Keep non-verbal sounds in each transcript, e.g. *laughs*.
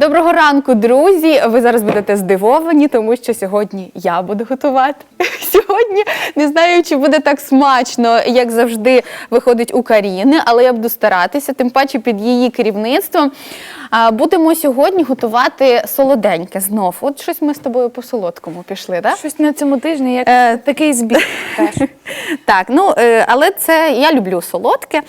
Доброго ранку, друзі! Ви зараз будете здивовані, тому що сьогодні я буду готувати. *laughs* Сьогодні не знаю, чи буде так смачно, як завжди виходить у Каріни, але я буду старатися, тим паче під її керівництвом. Будемо сьогодні готувати солоденьке знов. От щось ми з тобою по солодкому пішли, так? Щось на цьому тижні як Е, такий збіг теж. *laughs* Так, ну е, але це я люблю солодке,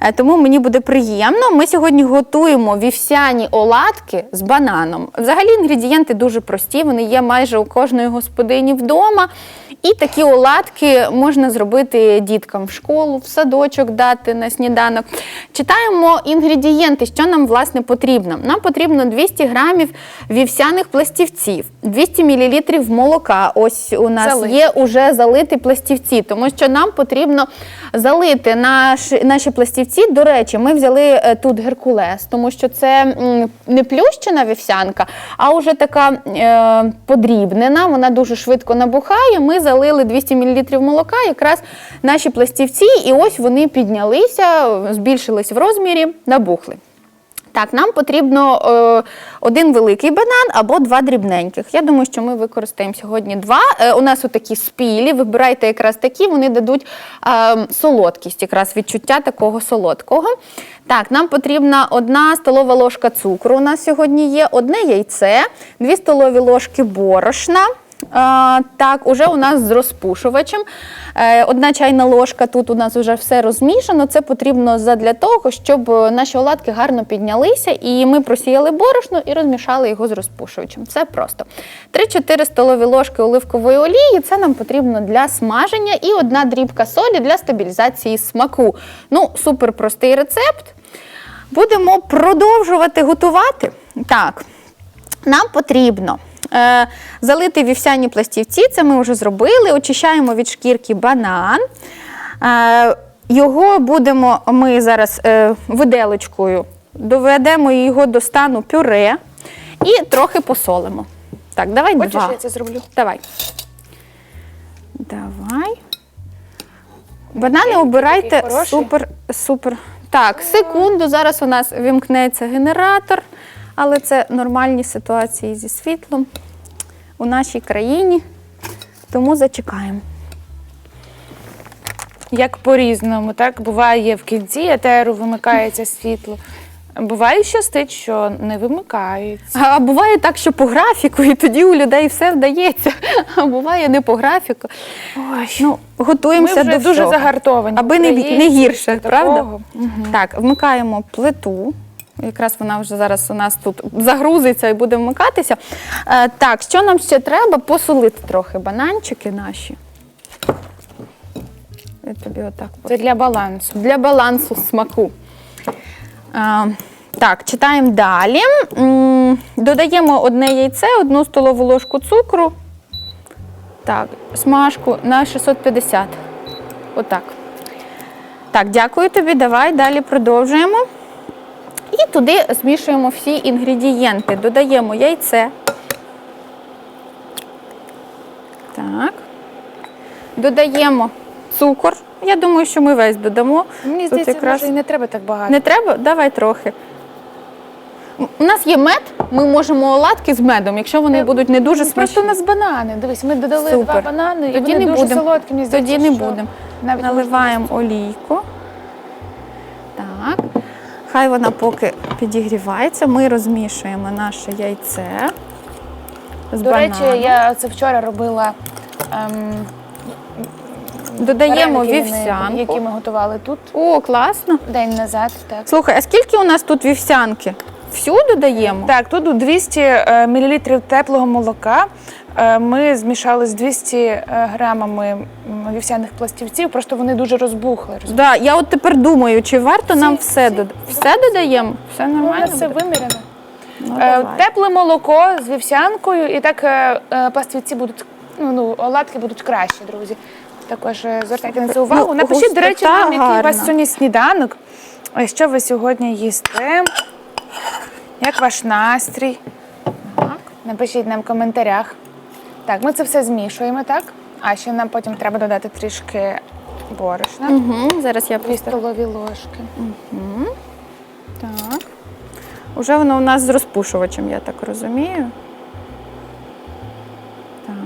е, тому мені буде приємно. Ми сьогодні готуємо вівсяні оладки з бананом. Взагалі інгредієнти дуже прості, вони є майже у кожної господині вдома. І такі оладки можна зробити діткам в школу, в садочок дати на сніданок. Читаємо інгредієнти, що нам власне потрібно. Нам потрібно 200 грамів вівсяних пластівців, 200 мл молока. Ось у нас Залити. є уже залити пластівці, тому що нам потрібно залити наш, наші пластівці. До речі, ми взяли е, тут геркулес, тому що це не плющена вівсянка, а вже така е, подрібнена. Вона дуже швидко набухає. Ми залили 200 мл молока, якраз наші пластівці, і ось вони піднялися, збільшились в розмірі, набухли. Так, нам потрібно е, один великий банан або два дрібненьких. Я думаю, що ми використаємо сьогодні два. Е, у нас отакі спілі. Вибирайте якраз такі, вони дадуть е, солодкість, якраз відчуття такого солодкого. Так, нам потрібна одна столова ложка цукру. У нас сьогодні є одне яйце, дві столові ложки борошна. Так, уже у нас з розпушувачем. Е, Одна чайна ложка, тут у нас вже все розмішано. Це потрібно задля того, щоб е, наші оладки гарно піднялися, і ми просіяли борошно і розмішали його з розпушувачем. Все просто. 3-4 столові ложки оливкової олії. Це нам потрібно для смаження, і одна дрібка солі для стабілізації смаку. Ну, супер простий рецепт. Будемо продовжувати готувати. Так, нам потрібно залити вівсяні пластівці, це ми вже зробили. Очищаємо від шкірки банан. Е, його будемо ми зараз е, виделочкою доведемо його до стану пюре і трохи посолимо. Так, давай Хочеш, два. я це зроблю? Давай. Давай. Банани обирайте хороший. супер, супер. Так, секунду. Зараз у нас вімкнеться генератор, але це нормальні ситуації зі світлом у нашій країні. Тому зачекаємо. Як по-різному, так? Буває в кінці етеру вимикається світло. Буває щастить, що не вимикається. А буває так, що по графіку, і тоді у людей все вдається. А буває не по графіку. Ой, Ну, ми готуємося вже до дуже всього. загартовані. Аби не, не гірше, правда? такого. Так, вмикаємо плиту. Якраз вона вже зараз у нас тут загрузиться і буде вмикатися. Е, так, що нам ще треба? Посолити трохи бананчики наші. Я тобі отак. Це для балансу. Для балансу смаку. Е, так, читаємо далі. Додаємо одне яйце, одну столову ложку цукру. Так, смажку на 650. Отак. Так, дякую тобі. Давай далі продовжуємо. І туди змішуємо всі інгредієнти. Додаємо яйце. Так. Додаємо цукор. Я думаю, що ми весь додамо. Мені здається, якраз- може і не треба так багато. не треба? Давай трохи. У нас є мед, ми можемо оладки з медом, якщо вони Е, будуть не дуже Ну, Просто у нас банани. Дивись, ми додали Супер. два банани, і Тоді вони не дуже будемо. солодкі. Мені здається, Тоді не що будемо. Наливаємо олійку. Хай вона поки підігрівається. Ми розмішуємо наше яйце. З До бананом. речі, я це вчора робила. Ем, Додаємо вареники, вівсянку. які ми готували тут О, класно. день назад. Так. Слухай, а скільки у нас тут вівсянки? Всю додаємо? Так, тут 200 е, мл теплого молока. Е, Ми змішали з 200 е, грамами вівсяних пластівців, просто вони дуже розбухли. Да, я от тепер думаю, чи варто нам Всі, все додати? Все додаємо? Все Ну, У нормально? нас все буде? виміряно. Ну, давай. Тепле молоко з вівсянкою, і так е, пластівці будуть, ну, ну, оладки будуть кращі, друзі. Також звертайте на це увагу. Ну, Напишіть, до речі, нам, який у вас сьогодні сніданок. Що ви сьогодні їсте? Як ваш настрій? Так. Напишіть нам в коментарях. Так, ми це все змішуємо, так? А ще нам потім треба додати трішки борошна. Угу, зараз я Дві просто столові ложки. так. Уже воно у нас з розпушувачем, я так розумію. Так.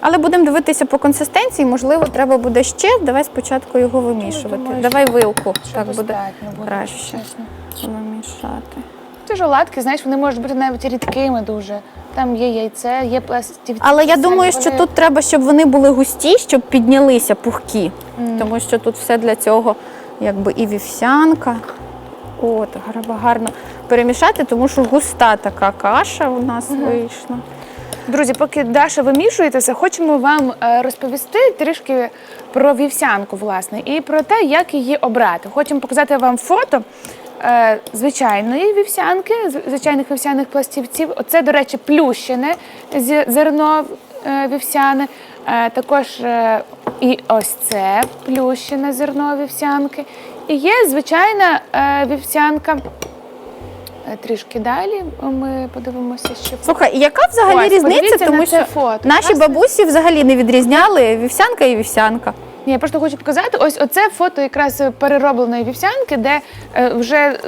Але будемо дивитися по консистенції, можливо, треба буде ще. Давай спочатку його вимішувати. думаю, Давай вилку, Що так буде достатньо буде, краще. чесно. вимішати. Ті ж оладки, знаєш, вони можуть бути навіть рідкими дуже. Там є яйце, є пластівці. Але я думаю, що тут треба, щоб вони були густі, щоб піднялися пухкі. Тому що тут все для цього, якби і вівсянка. От, гарно перемішати, тому що густа така каша у нас вийшла. Друзі, поки Даша вимішуєте все, хочемо вам е, розповісти трішки про вівсянку, власне, і про те, як її обрати. Хочемо показати вам фото звичайної вівсянки, звичайних вівсяних пластівців. Оце, до речі, плющене зерно е, вівсяне. Е, Також е, і ось це плющене зерно вівсянки. І є звичайна е, вівсянка. Е, Трішки далі ми подивимося, що Слухай, яка взагалі Ось, різниця? Тому що фото. наші бабусі взагалі не відрізняли вівсянка і вівсянка. Ні, я просто хочу показати. Ось оце фото якраз переробленої вівсянки, де е, вже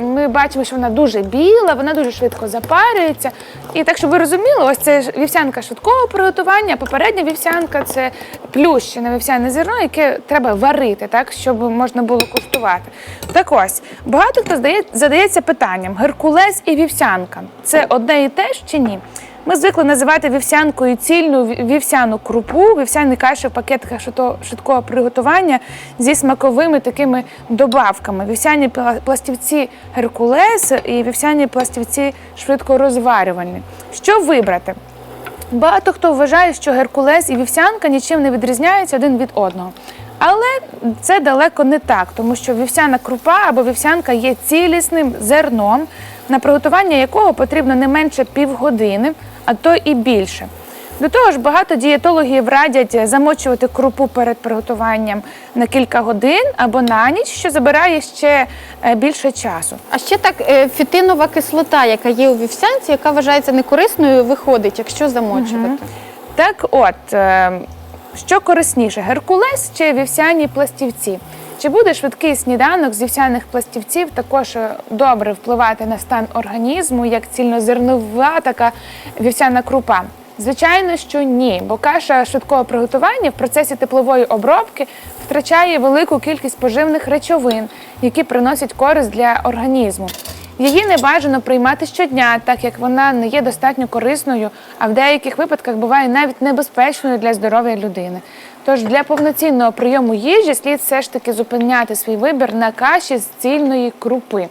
ми бачимо, що вона дуже біла, вона дуже швидко запарюється. І так, щоб ви розуміли, ось це вівсянка швидкого приготування. Попередня вівсянка це плющене вівсяне зерно, яке треба варити, так щоб можна було куштувати. Так ось багато хто здає, задається питанням: геркулес і вівсянка це одне і те ж чи ні? Ми звикли називати вівсянкою цільну вівсяну крупу, вівсяні каші в пакетиках швидкого приготування зі смаковими такими добавками. Вівсяні пластівці Геркулес і вівсяні пластівці швидкорозварювальні. Що вибрати? Багато хто вважає, що Геркулес і вівсянка нічим не відрізняються один від одного. Але це далеко не так, тому що вівсяна крупа або вівсянка є цілісним зерном, на приготування якого потрібно не менше півгодини, а то і більше. До того ж, багато дієтологів радять замочувати крупу перед приготуванням на кілька годин або на ніч, що забирає ще е, більше часу. А ще так е, фітинова кислота, яка є у вівсянці, яка вважається некорисною, виходить, якщо замочувати. Так от, е, що корисніше, геркулес чи вівсяні пластівці? Чи буде швидкий сніданок з вівсяних пластівців також е, добре впливати на стан організму, як цільнозернова така вівсяна крупа? Звичайно, що ні, бо каша швидкого приготування в процесі теплової обробки втрачає велику кількість поживних речовин, які приносять користь для організму. Її не бажано приймати щодня, так як вона не є достатньо корисною, а в деяких випадках буває навіть небезпечною для здоров'я людини. Тож для повноцінного прийому їжі слід все ж таки зупиняти свій вибір на каші з цільної крупи.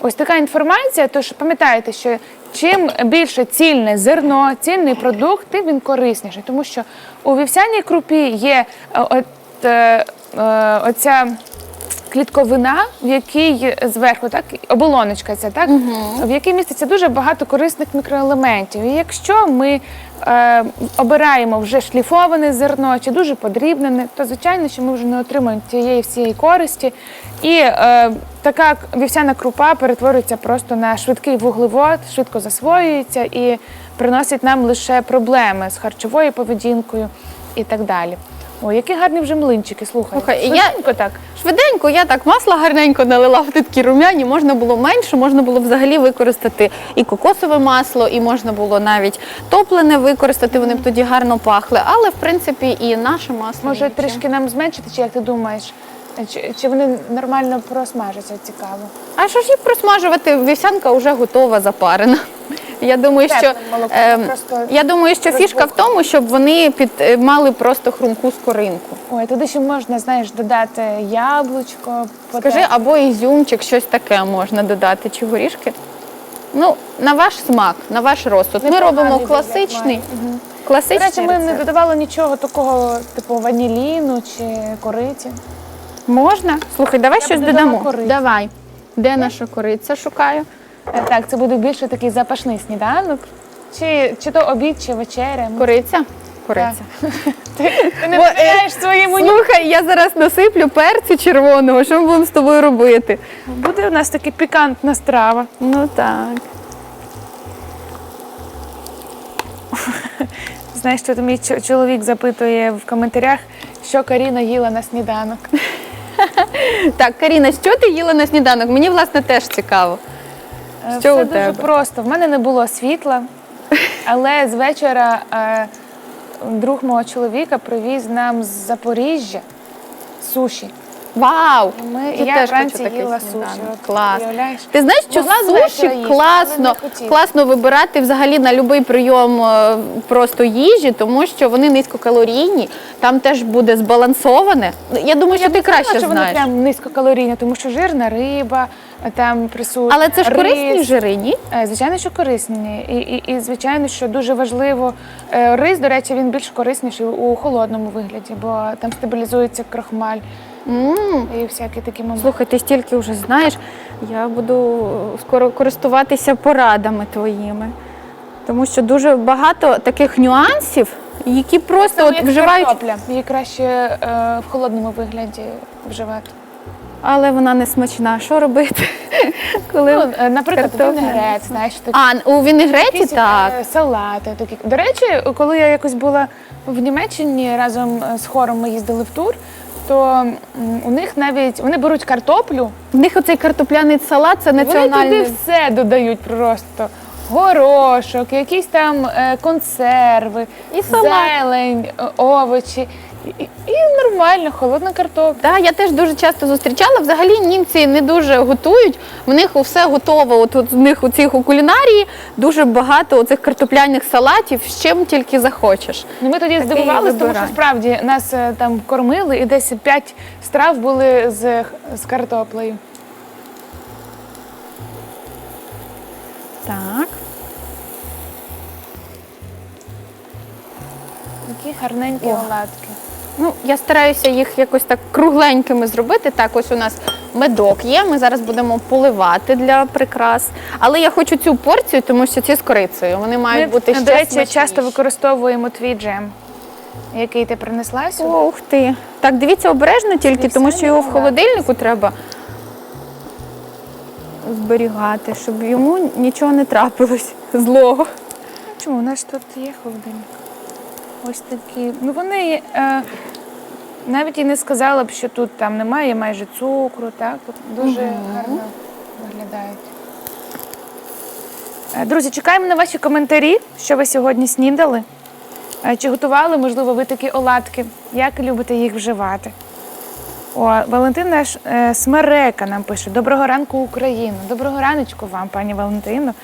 Ось така інформація. Тож пам'ятайте, що чим більше цільне зерно, цільний продукт, тим він корисніший, тому що у вівсяній крупі є е, от, е, е, оця клітковина, в якій зверху так оболоночка ця, так в якій міститься дуже багато корисних мікроелементів. І якщо ми е, обираємо вже шліфоване зерно чи дуже подрібнене, то звичайно, що ми вже не отримаємо тієї всієї користі. І е, така вівсяна крупа перетворюється просто на швидкий вуглевод, швидко засвоюється і приносить нам лише проблеми з харчовою поведінкою і так далі. Ой, які гарні вже млинчики, слухай. Слухай, я- Швиденько так. Швиденько я так масло гарненько налила в такі рум'яні, можна було менше, можна було взагалі використати і кокосове масло, і можна було навіть топлене використати, вони б тоді гарно пахли. Але в принципі і наше масло. Може, нічим. трішки нам зменшити, чи як ти думаєш? Чи, чи вони нормально просмажаться цікаво? А що ж їх просмажувати? Вівсянка вже готова, запарена. Я думаю, що ем, просто я думаю, що фішка в тому, щоб вони під е, мали просто хрумку скоринку. Ой, туди ще можна, знаєш, додати яблучко. Скажи, або ізюмчик, щось таке можна додати, чи горішки. Ну, на ваш смак, на ваш розсуд. Ми Непоганий робимо вигляд класичний. має. Речі, ми не рецепт. додавали нічого такого, типу ваніліну чи кориці. Можна? Слухай, давай Я щось б додала додамо. Давай. Де наша кориця? Шукаю. Е, Так, це буде більше такий запашний сніданок. Чи, чи то обід, чи вечеря. Ми- Кориця? Кориця. *laughs* Ти, ти не е, довіряєш своєму Слухай, я зараз насиплю перцю червоного. Що ми будемо з тобою робити? Буде у нас така пікантна страва. Ну так. *laughs* Знаєш, що мій чоловік запитує в коментарях, що Каріна їла на сніданок. *laughs* Так, Каріна, що ти їла на сніданок? Мені власне теж цікаво. Е, Що Все у дуже тебе? просто. В мене не було світла, але з вечора е, друг мого чоловіка привіз нам з Запоріжжя суші. Вау! Ми, Я теж хочу такий їла сніданок. суші. Клас. Уявляєш? Ти знаєш, що Могла суші вечора їсти, але класно, не хотіла. класно вибирати взагалі на будь-який прийом е, просто їжі, тому що вони низькокалорійні, там теж буде збалансоване. Я думаю, що ти краще що знаєш. вони прям низькокалорійні, тому що жирна риба е, там присутня. Але це ж корисні рис. жири, ні? Е, Звичайно, що корисні. І, і, і звичайно, що дуже важливо. е, Рис, до речі, він більш корисніший у холодному вигляді, бо там стабілізується крохмаль м і всякі такі моменти. Слухай, ти стільки вже знаєш, я буду скоро користуватися порадами твоїми. Тому що дуже багато таких нюансів, які просто от як вживають, картопля. Її краще е, в холодному вигляді вживати. але вона не смачна. Що робити? *laughs* Коли... Ну, е, наприклад, картопля. вінегрет, знаєш, такі А, у вінегреті якісь, так. е, салати. Такі. До речі, коли я якось була в Німеччині разом е, з хором ми їздили в тур, то у них навіть вони беруть картоплю, В них оцей картопляний салат це вони туди все додають просто. Горошок, якісь там е, консерви, І салат. зелень, е, овочі. І, і нормально, холодна картопля. Да, я теж дуже часто зустрічала. Взагалі німці не дуже готують. В них все готово. От, от в них у цих у кулінарії дуже багато оцих картопляних салатів, з чим тільки захочеш. Ну, ми тоді здивувалися, тому що справді нас е, там кормили, і десь п'ять страв були з, з картоплею. Так. Такі гарненькі О. оладки. Ну, я стараюся їх якось так кругленькими зробити. Так, ось у нас медок є. Ми зараз будемо поливати для прикрас. Але я хочу цю порцію, тому що ці з корицею. Вони мають Ми, бути ще до речі, часто використовуємо твій джем, який ти принесла сюди. Ух ти. Так, дивіться обережно тільки, тому що його в холодильнику треба зберігати, щоб йому нічого не трапилось злого. Чому у нас тут є холодильник? Ось такі. Ну вони е, навіть і не сказала б, що тут там немає майже цукру, так? От Дуже гарно виглядають. Е, Друзі, чекаємо на ваші коментарі, що ви сьогодні снідали. Е, Чи готували, можливо, ви такі оладки? Як любите їх вживати? О, Валентина Ш- е, Смерека нам пише: Доброго ранку, Україна! Доброго раночку вам, пані Валентино.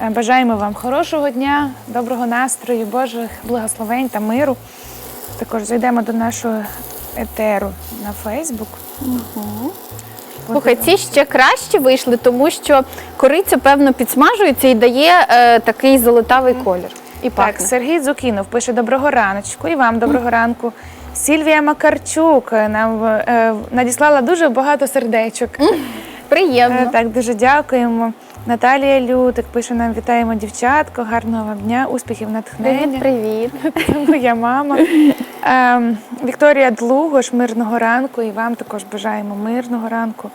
Е, Бажаємо вам хорошого дня, доброго настрою, Божих благословень та миру. Також зайдемо до нашого етеру на Фейсбук. Слухай, ці ще краще вийшли, тому що кориця, певно, підсмажується і дає е, такий золотавий колір. І Так. Сергій Зукінов пише доброго раночку і вам доброго ранку. Сільвія Макарчук е, нам е, надіслала дуже багато сердечок. Приємно. Е, Так, дуже дякуємо. Наталія Лютик пише нам: вітаємо дівчатко, гарного вам дня, успіхів, натхнення. Привіт, привіт. Це моя мама. Ем, Вікторія Длугош, мирного ранку. І вам також бажаємо мирного ранку.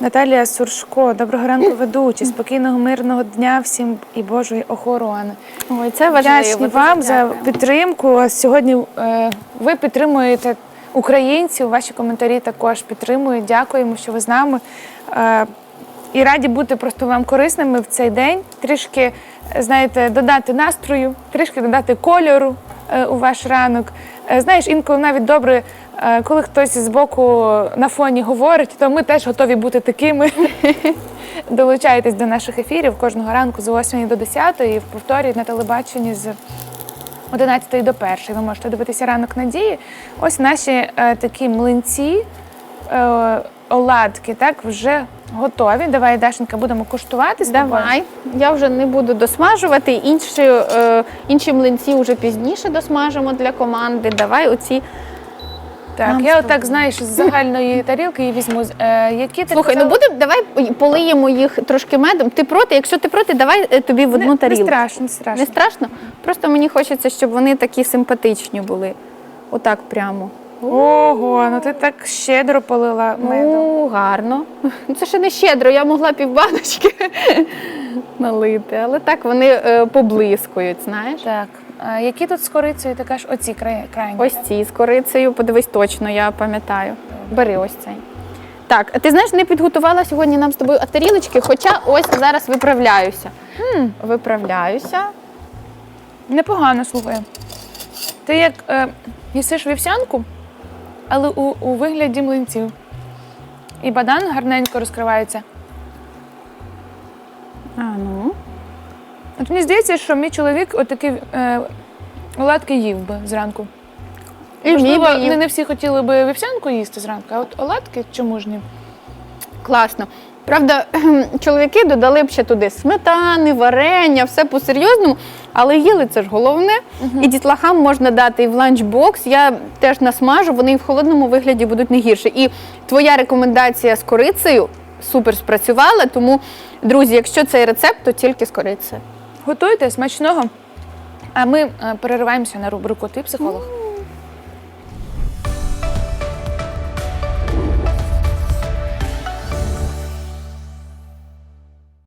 Наталія Суршко, доброго ранку, ведучі, спокійного мирного дня всім і Божої охорони. Ой, це важливо. Вдячні вам за підтримку. Сьогодні е, ви підтримуєте українців. Ваші коментарі також підтримують. Дякуємо, що ви з нами. Е, і раді бути просто вам корисними в цей день. Трішки, е, знаєте, додати настрою, трішки додати кольору е, у ваш ранок. Е, знаєш, інколи навіть добре, коли хтось з боку на фоні говорить, то ми теж готові бути такими. *laughs* Долучайтесь до наших ефірів кожного ранку з 8 до 10 і в повторі на телебаченні з 11 до 1. Ви можете дивитися ранок надії. Ось наші такі млинці, оладки, так вже готові. Давай, Дашенька, будемо куштувати. Давай, я вже не буду досмажувати. Інші, е, інші млинці вже пізніше досмажимо для команди. Давай оці. Так, Нам я отак, знаєш, з загальної *laughs* тарілки і візьму. Е, які ти Слухай, ну казала? буде, давай полиємо їх трошки медом. Ти проти? Якщо ти проти, давай е, тобі в одну не, не тарілку. страшно, не страшно. Не страшно? Просто мені хочеться, щоб вони такі симпатичні були. Отак прямо. Ого, ну ти так щедро полила медом. Ну, гарно. Ну, Це ще не щедро, я могла півбаночки *laughs* налити, але так вони е, поблискують, знаєш. Так, а які тут з корицею, ти кажеш, оці край, крайні. Ось ці з корицею, подивись точно, я пам'ятаю. Бери ось цей. Так, ти знаєш, не підготувала сьогодні нам з тобою тарілочки, хоча ось зараз виправляюся. Виправляюся. Непогано слухай. Ти як е, їсиш вівсянку, але у, у вигляді млинців. І бадан гарненько розкривається. А, ну. От мені здається, що мій чоловік отакі е, оладки їв би зранку. І Можливо, мій би їв. не, не всі хотіли би вівсянку їсти зранку, а от оладки чому ж ні? Класно. Правда, *clears throat* чоловіки додали б ще туди сметани, варення, все по-серйозному, але їли це ж головне. І дітлахам можна дати і в ланчбокс. Я теж насмажу, вони і в холодному вигляді будуть не гірше. І твоя рекомендація з корицею супер спрацювала. Тому, друзі, якщо цей рецепт, то тільки з корицею. Готуйте смачного. А ми е, перериваємося на рубрику Ти психолог.